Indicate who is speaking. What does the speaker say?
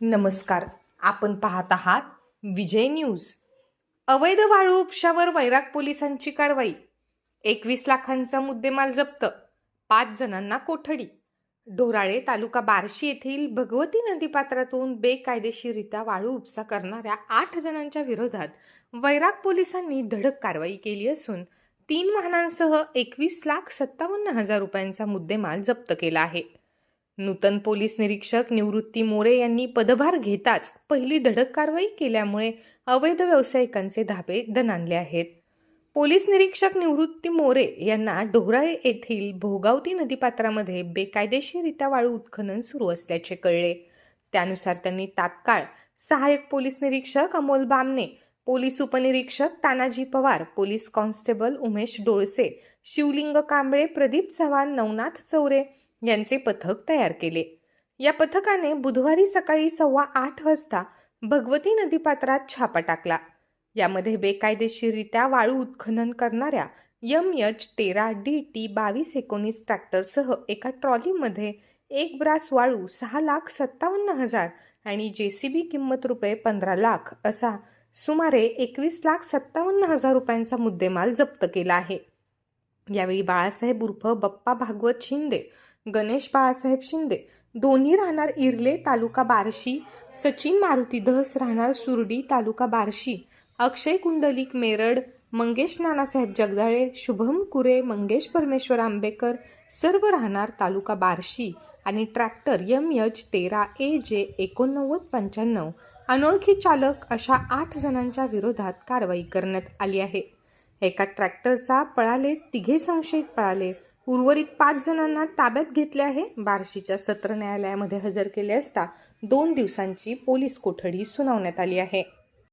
Speaker 1: नमस्कार. आपण पाहत आहात विजय न्यूज. अवैध वाळू उपशावर वैराग पोलिसांची कारवाई. एकवीस लाखांचा मुद्देमाल जप्त. पाच जणांना कोठडी. ढोराळे तालुका बार्शी येथील भगवती नदीपात्रातून बेकायदेशीरित्या वाळू उपसा करणाऱ्या आठ जणांच्या विरोधात वैराग पोलिसांनी धडक कारवाई केली असून तीन वाहनांसह एकवीस लाख सत्तावन्न हजार रुपयांचा मुद्देमाल जप्त केला आहे. नूतन पोलीस निरीक्षक निवृत्ती मोरे यांनी पदभार घेताच पहिली धडक कारवाई केल्यामुळे अवैध व्यावसायिकांचे धाबे दणाणले आहेत. पोलीस निरीक्षक निवृत्ती मोरे यांना डोहराळे येथील भोगावती नदीपात्रामध्ये बेकायदेशीरित्या वाळू उत्खनन सुरू असल्याचे कळले. त्यानुसार त्यांनी तात्काळ सहाय्यक पोलीस निरीक्षक अमोल बामने पोलीस उपनिरीक्षक तानाजी पवार पोलीस कॉन्स्टेबल उमेश डोळसे शिवलिंग कांबळे प्रदीप चव्हाण नवनाथ चौरे यांचे पथक तयार केले. या पथकाने बुधवारी सकाळी सव्वा आठ वाजता भगवती नदीपात्रात छापा टाकला. यामध्ये बेकायदेशीरित्या वाळू उत्खनन करणाऱ्या यम एच तेरा डी टी बावीस एकोणीस ट्रॅक्टरसह एका ट्रॉलीमध्ये एक ब्रास वाळू सहा लाख सत्तावन्न हजार आणि जे सी बी किंमत रुपये पंधरा लाख असा सुमारे एकवीस लाख सत्तावन्न हजार रुपयांचा मुद्देमाल जप्त केला आहे. यावेळी बाळासाहेब उर्फ बप्पा भागवत शिंदे गणेश बाळासाहेब शिंदे. दोन्ही राहणार इर्ले तालुका बार्शी. सचिन मारुती धस राहणार सुरडी तालुका बार्शी. अक्षय कुंडलिक मेरड. मंगेश नानासाहेब जगदाळे. शुभम कुरे मंगेश परमेश्वर आंबेकर. सर्व राहणार तालुका बार्शी. आणि ट्रॅक्टर यम यच तेरा ए जे एकोणनव्वद पंच्याण्णव. अनोळखी चालक अशा आठ जणांच्या विरोधात कारवाई करण्यात आली आहे. एका ट्रॅक्टरचा पळाले तिघे संशयित पळाले. उर्वरित पाच जणांना ताब्यात घेतले आहे. बार्शीच्या सत्र न्यायालयामध्ये हजर केले असता दोन दिवसांची पोलीस कोठडी सुनावण्यात आली आहे.